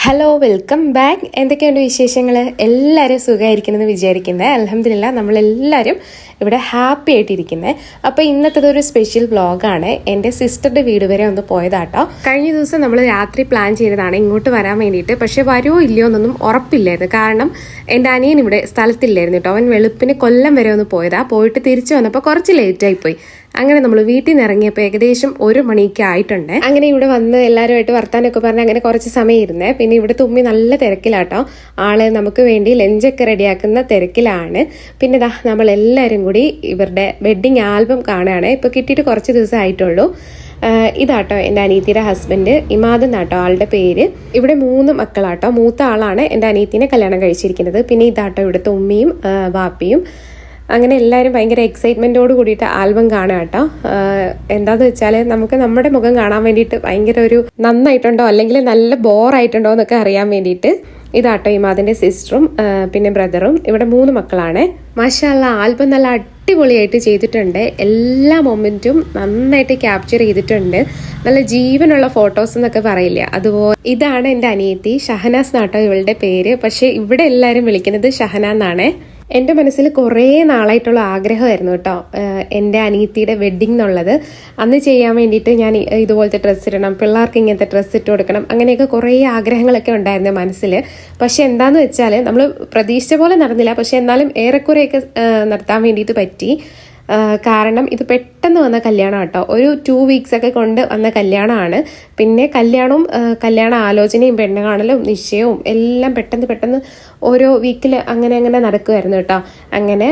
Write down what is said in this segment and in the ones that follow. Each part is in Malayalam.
ഹലോ വെൽക്കം ബാക്ക് എന്തൊക്കെയുണ്ട് വിശേഷങ്ങൾ എല്ലാവരും സുഖമായിരിക്കുന്നെന്ന് വിചാരിക്കുന്നത് അലഹമില്ല നമ്മളെല്ലാവരും ഇവിടെ ഹാപ്പി ആയിട്ടിരിക്കുന്നത് അപ്പോൾ ഇന്നത്തത് ഒരു സ്പെഷ്യൽ വ്ളോഗാണ് എന്റെ സിസ്റ്ററുടെ വീട് വരെ ഒന്ന് പോയതാട്ടോ. കഴിഞ്ഞ ദിവസം നമ്മൾ രാത്രി പ്ലാൻ ചെയ്തതാണ് ഇങ്ങോട്ട് വരാൻ വേണ്ടിയിട്ട്. പക്ഷേ വരുമോ ഇല്ലയോ എന്നൊന്നും ഉറപ്പില്ലായിരുന്നു. കാരണം എന്റെ അനിയൻ ഇവിടെ സ്ഥലത്തില്ലായിരുന്നു കേട്ടോ. അവൻ വെളുപ്പിന് കൊല്ലം വരെ ഒന്ന് പോയതാ. പോയിട്ട് തിരിച്ചു വന്നപ്പോൾ കുറച്ച് ലേറ്റായി പോയി. അങ്ങനെ നമ്മൾ വീട്ടിൽ നിന്ന് ഇറങ്ങിയപ്പോൾ ഏകദേശം ഒരു മണിയൊക്കെ ആയിട്ടുണ്ട്. അങ്ങനെ ഇവിടെ വന്ന് എല്ലാവരുമായിട്ട് വർത്താനൊക്കെ പറഞ്ഞ് അങ്ങനെ കുറച്ച് സമയം ഇരുന്നേ പിന്നെ ഇവിടെ തുമ്മി നല്ല തിരക്കിലാട്ടോ. ആൾ നമുക്ക് വേണ്ടി ലഞ്ചൊക്കെ റെഡിയാക്കുന്ന തിരക്കിലാണ്. പിന്നെ നമ്മൾ എല്ലാവരും കൂടി ഇവരുടെ വെഡ്ഡിങ് ആൽബം കാണുകയാണ്. ഇപ്പോൾ കിട്ടിയിട്ട് കുറച്ച് ദിവസം ആയിട്ടുള്ളൂ ഇതാട്ടോ എന്റെ അനീത്തിയുടെ ഹസ്ബൻഡ് ഇമാദ് എന്നാട്ടോ ആളുടെ പേര്. ഇവിടെ മൂന്ന് മക്കളാട്ടോ. മൂത്ത ആളാണ് എന്റെ അനീത്തിനെ കല്യാണം കഴിച്ചിരിക്കുന്നത്. പിന്നെ ഇതാട്ടോ ഇവിടുത്തെ ഉമ്മയും വാപ്പിയും. അങ്ങനെ എല്ലാവരും ഭയങ്കര എക്സൈറ്റ്മെന്റോട് കൂടിയിട്ട് ആൽബം കാണുക കേട്ടോ എന്താന്ന് വെച്ചാൽ നമുക്ക് നമ്മുടെ മുഖം കാണാൻ വേണ്ടിയിട്ട് ഭയങ്കര ഒരു നന്നായിട്ടുണ്ടോ അല്ലെങ്കിൽ നല്ല ബോറായിട്ടുണ്ടോ എന്നൊക്കെ അറിയാൻ വേണ്ടിയിട്ട്. ഇതാട്ടോ ഇമാദിന്റെ സിസ്റ്ററും പിന്നെ ബ്രദറും. ഇവിടെ മൂന്ന് മക്കളാണ്. മാഷാല്ല ആൽബം നല്ല അടിപൊളിയായിട്ട് ചെയ്തിട്ടുണ്ട്. എല്ലാ മൊമെന്റും നന്നായിട്ട് ക്യാപ്ചർ ചെയ്തിട്ടുണ്ട്. നല്ല ജീവനുള്ള ഫോട്ടോസ് എന്നൊക്കെ പറയില്ല? അതുപോലെ ഇതാണ് എന്റെ അനിയത്തി ഷഹനാസ് നാട്ടോ ഇവളുടെ പേര്. പക്ഷേ ഇവിടെ എല്ലാവരും വിളിക്കുന്നത് ഷഹന എന്നാണേ എന്റെ മനസ്സിൽ കുറേ നാളായിട്ടുള്ള ആഗ്രഹമായിരുന്നു കേട്ടോ. എന്റെ അനിയത്തിയുടെ വെഡ്ഡിംഗ് എന്നുള്ളത്. അന്ന് ചെയ്യാൻ വേണ്ടിയിട്ട് ഞാൻ ഇതുപോലത്തെ ഡ്രസ്സ് ഇടണം പിള്ളേർക്ക് ഇങ്ങനത്തെ ഡ്രസ്സ് ഇട്ട് കൊടുക്കണം അങ്ങനെയൊക്കെ കുറേ ആഗ്രഹങ്ങളൊക്കെ ഉണ്ടായിരുന്നു മനസ്സിൽ. പക്ഷെ എന്താന്ന് വെച്ചാൽ നമ്മൾ പ്രതീക്ഷിച്ച പോലെ നടന്നില്ല. പക്ഷെ എന്നാലും ഏറെക്കുറെയൊക്കെ നടത്താൻ വേണ്ടിയിട്ട് പറ്റി. കാരണം ഇത് പെട്ടെന്ന് വന്ന കല്യാണം കേട്ടോ. ഒരു ടു വീക്സ് ഒക്കെ കൊണ്ട് വന്ന കല്യാണമാണ്. പിന്നെ കല്യാണവും കല്യാണ ആലോചനയും പെണ്ണ് കാണലും നിശ്ചയവും എല്ലാം പെട്ടെന്ന് പെട്ടെന്ന് ഓരോ വീക്കിൽ അങ്ങനെ അങ്ങനെ നടക്കുമായിരുന്നു കേട്ടോ. അങ്ങനെ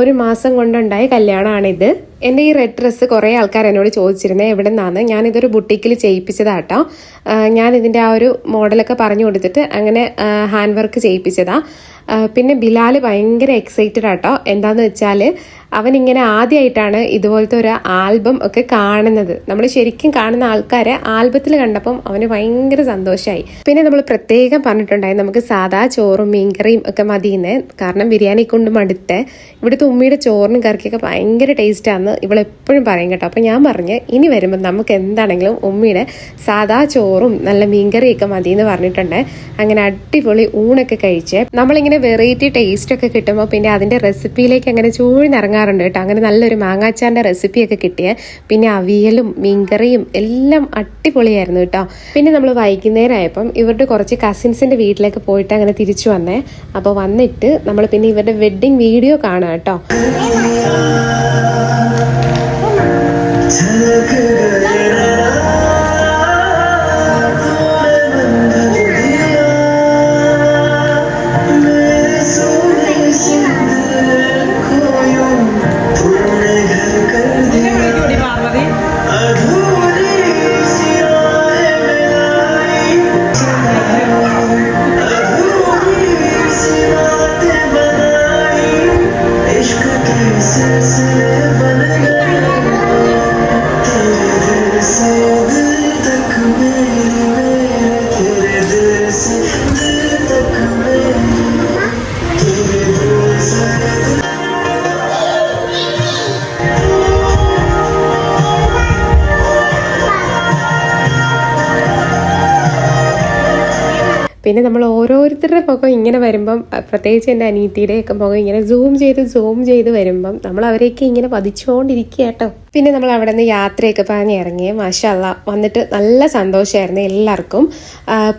ഒരു മാസം കൊണ്ടുണ്ടായ കല്യാണമാണിത് എന്റെ ഈ റെഡ് ഡ്രസ്സ് കുറേ ആൾക്കാർ എന്നോട് ചോദിച്ചിരുന്നത് എവിടെ നിന്നാണ് ഞാനിതൊരു ബുട്ടിക്കിൽ ചെയ്യിപ്പിച്ചതാട്ടോ ഞാൻ ഇതിന്റെ ആ ഒരു മോഡലൊക്കെ പറഞ്ഞു കൊടുത്തിട്ട് അങ്ങനെ ഹാൻഡ് വർക്ക് ചെയ്യിപ്പിച്ചതാ. പിന്നെ ബിലാൽ ഭയങ്കര എക്സൈറ്റഡ് ആട്ടോ എന്താന്ന് വെച്ചാൽ അവൻ ഇങ്ങനെ ആദ്യമായിട്ടാണ് ഇതുപോലത്തെ ഒരു ആൽബം ഒക്കെ കാണുന്നത്. നമ്മൾ ശരിക്കും കാണുന്ന ആൾക്കാരെ ആൽബത്തിൽ കണ്ടപ്പം അവന് ഭയങ്കര സന്തോഷമായി പിന്നെ നമ്മൾ പ്രത്യേകം പറഞ്ഞിട്ടുണ്ടായി നമുക്ക് സാധാ ചോറും മീൻകറിയും ഒക്കെ മതിയെന്ന്. കാരണം ബിരിയാണി കൊണ്ട് മടുത്ത്. ഇവിടുത്തെ ഉമ്മിയുടെ ചോറിനും കറിക്കൊക്കെ ഭയങ്കര ടേസ്റ്റാന്ന് ഇവളെപ്പോഴും പറയും കേട്ടോ. അപ്പം ഞാൻ പറഞ്ഞ് ഇനി വരുമ്പോൾ നമുക്ക് എന്താണെങ്കിലും ഉമ്മിയുടെ സാധാ ചോറും നല്ല മീൻകറിയൊക്കെ മതി എന്ന് പറഞ്ഞിട്ടുണ്ട്. അങ്ങനെ അടിപൊളി ഊണൊക്കെ കഴിച്ച് നമ്മളിങ്ങനെ വെറൈറ്റി ടേസ്റ്റൊക്കെ കിട്ടുമ്പോൾ പിന്നെ അതിന്റെ റെസിപ്പിയിലേക്ക് അങ്ങനെ ചൂഴ്ന്നിറങ്ങാറുണ്ട് കേട്ടോ. അങ്ങനെ നല്ലൊരു മാങ്ങാച്ചാറിന്റെ റെസിപ്പിയൊക്കെ കിട്ടിയ. പിന്നെ അവിയലും മീൻകറിയും എല്ലാം അടിപൊളിയായിരുന്നു കേട്ടോ. പിന്നെ നമ്മൾ വൈകുന്നേരം ആയപ്പം ഇവരുടെ കുറച്ച് കസിൻസിന്റെ വീട്ടിലേക്ക് പോയിട്ട് അങ്ങനെ തിരിച്ചു വന്നേ. അപ്പോൾ വന്നിട്ട് നമ്മൾ പിന്നെ ഇവരുടെ വെഡ്ഡിങ് വീഡിയോ കാണാം കേട്ടോ. പിന്നെ നമ്മൾ ഓരോരുത്തരുടെ മുഖം ഇങ്ങനെ വരുമ്പം പ്രത്യേകിച്ച് എന്റെ അനീത്തിയുടെയൊക്കെ മുഖം ഇങ്ങനെ സൂം ചെയ്ത് സൂം ചെയ്ത് വരുമ്പം നമ്മൾ അവരെയൊക്കെ ഇങ്ങനെ പതിച്ചുകൊണ്ടിരിക്കുക കേട്ടോ പിന്നെ നമ്മൾ അവിടെ നിന്ന് യാത്രയൊക്കെ പറഞ്ഞ് ഇറങ്ങി മാഷല്ല വന്നിട്ട് നല്ല സന്തോഷമായിരുന്നു എല്ലാവർക്കും.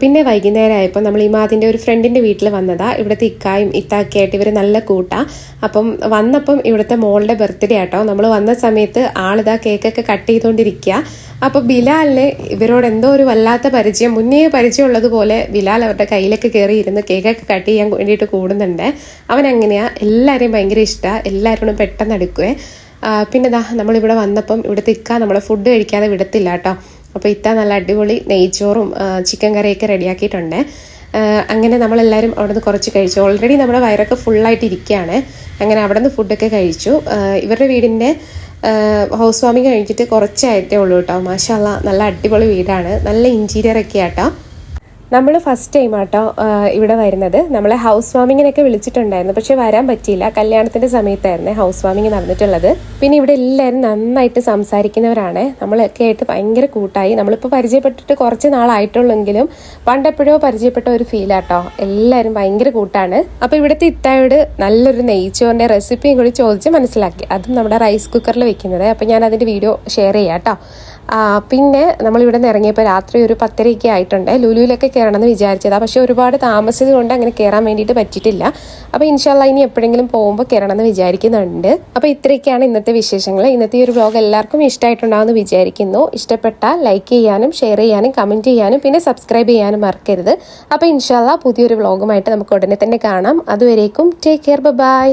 പിന്നെ വൈകുന്നേരം ആയപ്പോൾ നമ്മൾ ഇമാദിന്റെ ഒരു ഫ്രണ്ടിന്റെ വീട്ടിൽ വന്നതാ. ഇവിടുത്തെ ഇക്കായും ഇത്താക്കിയായിട്ട് ഇവർ നല്ല കൂട്ടാ. അപ്പം വന്നപ്പം ഇവിടുത്തെ മോളുടെ ബർത്ത്ഡേ ആട്ടോ. നമ്മൾ വന്ന സമയത്ത് ആളിതാ കേക്കൊക്കെ കട്ട് ചെയ്തുകൊണ്ടിരിക്കുക അപ്പോൾ ബിലാലിന് ഇവരോട് എന്തോ ഒരു വല്ലാത്ത പരിചയം മുന്നേ പരിചയം ഉള്ളതുപോലെ ബിലാൽ അവരുടെ കയ്യിലൊക്കെ കയറി ഇരുന്ന് കേക്കൊക്കെ കട്ട് ചെയ്യാൻ വേണ്ടിയിട്ട് കൂടുന്നുണ്ട്. അവൻ അങ്ങനെയാ എല്ലാവരെയും ഭയങ്കര ഇഷ്ടമാണ് എല്ലാവരോടും പെട്ടെന്ന് എടുക്കുവേ പിന്നെ ദാ നമ്മളിവിടെ വന്നപ്പം ഇവിടുത്തെ ഇക്ക നമ്മളെ ഫുഡ് കഴിക്കാതെ വിടത്തില്ല കേട്ടോ. അപ്പോൾ ഇത്ത നല്ല അടിപൊളി നെയ്ച്ചോറും ചിക്കൻ കറിയൊക്കെ റെഡിയാക്കിയിട്ടുണ്ട്. അങ്ങനെ നമ്മളെല്ലാവരും അവിടെ നിന്ന് കുറച്ച് കഴിച്ചു. ഓൾറെഡി നമ്മുടെ വയറൊക്കെ ഫുള്ളായിട്ട് ഇരിക്കുകയാണ്. അങ്ങനെ അവിടെ നിന്ന് ഫുഡൊക്കെ കഴിച്ചു. ഇവരുടെ വീടിന്റെ ഹൗസ് വാമിങ് കഴിഞ്ഞിട്ട് കുറച്ചായിട്ടേ ഉള്ളൂ കേട്ടോ. മാഷാല്ല നല്ല അടിപൊളി വീടാണ്. നല്ല ഇന്റീരിയർ ഒക്കെ ആട്ടോ നമ്മൾ ഫസ്റ്റ് ടൈം ആട്ടോ ഇവിടെ വരുന്നത്. നമ്മളെ ഹൗസ് വാമിങ്ങിനൊക്കെ വിളിച്ചിട്ടുണ്ടായിരുന്നു. പക്ഷെ വരാൻ പറ്റിയില്ല. കല്യാണത്തിന്റെ സമയത്തായിരുന്നു ഹൗസ് വാമിങ് നടന്നിട്ടുള്ളത്. പിന്നെ ഇവിടെ എല്ലാവരും നന്നായിട്ട് സംസാരിക്കുന്നവരാണ്. നമ്മളൊക്കെ ആയിട്ട് ഭയങ്കര കൂട്ടായി. നമ്മളിപ്പോൾ പരിചയപ്പെട്ടിട്ട് കുറച്ച് നാളായിട്ടുള്ളെങ്കിലും പണ്ടെപ്പോഴോ പരിചയപ്പെട്ട ഒരു ഫീലാട്ടോ എല്ലാവരും ഭയങ്കര കൂട്ടാണ്. അപ്പോൾ ഇവിടുത്തെ ഇത്തായോട് നല്ലൊരു നെയ്ച്ചോറിന്റെ റെസിപ്പിയും കൂടി ചോദിച്ച് മനസ്സിലാക്കി. അതും നമ്മുടെ റൈസ് കുക്കറിൽ വെക്കുന്നത്. അപ്പോൾ ഞാൻ അതിന്റെ വീഡിയോ ഷെയർ ചെയ്യാം കേട്ടോ. പിന്നെ നമ്മൾ ഇവിടെ നിന്ന് ഇറങ്ങിയപ്പോൾ രാത്രി ഒരു പത്തരയൊക്കെ ആയിട്ടുണ്ട്. ലുലുവിലൊക്കെ കയറണം എന്ന് വിചാരിച്ചതാണ് പക്ഷേ ഒരുപാട് താമസിച്ചത് കൊണ്ട് അങ്ങനെ കയറാൻ വേണ്ടിയിട്ട് പറ്റിയിട്ടില്ല. അപ്പോൾ ഇൻഷാല്ല ഇനി എപ്പോഴെങ്കിലും പോകുമ്പോൾ കയറണം എന്ന് വിചാരിക്കുന്നുണ്ട്. അപ്പോൾ ഇത്രയൊക്കെയാണ് ഇന്നത്തെ വിശേഷങ്ങൾ. ഇന്നത്തെ ഒരു വ്ലോഗ് എല്ലാവർക്കും ഇഷ്ടമായിട്ടുണ്ടാവുമെന്ന് വിചാരിക്കുന്നു. ഇഷ്ടപ്പെട്ടാൽ ലൈക്ക് ചെയ്യാനും ഷെയർ ചെയ്യാനും കമന്റ് ചെയ്യാനും പിന്നെ സബ്സ്ക്രൈബ് ചെയ്യാനും മറക്കരുത്. അപ്പോൾ ഇൻഷാല്ല പുതിയൊരു വ്ലോഗുമായിട്ട് നമുക്ക് ഉടനെ തന്നെ കാണാം. അതുവരേക്കും ടേക്ക് കെയർ. ബൈ.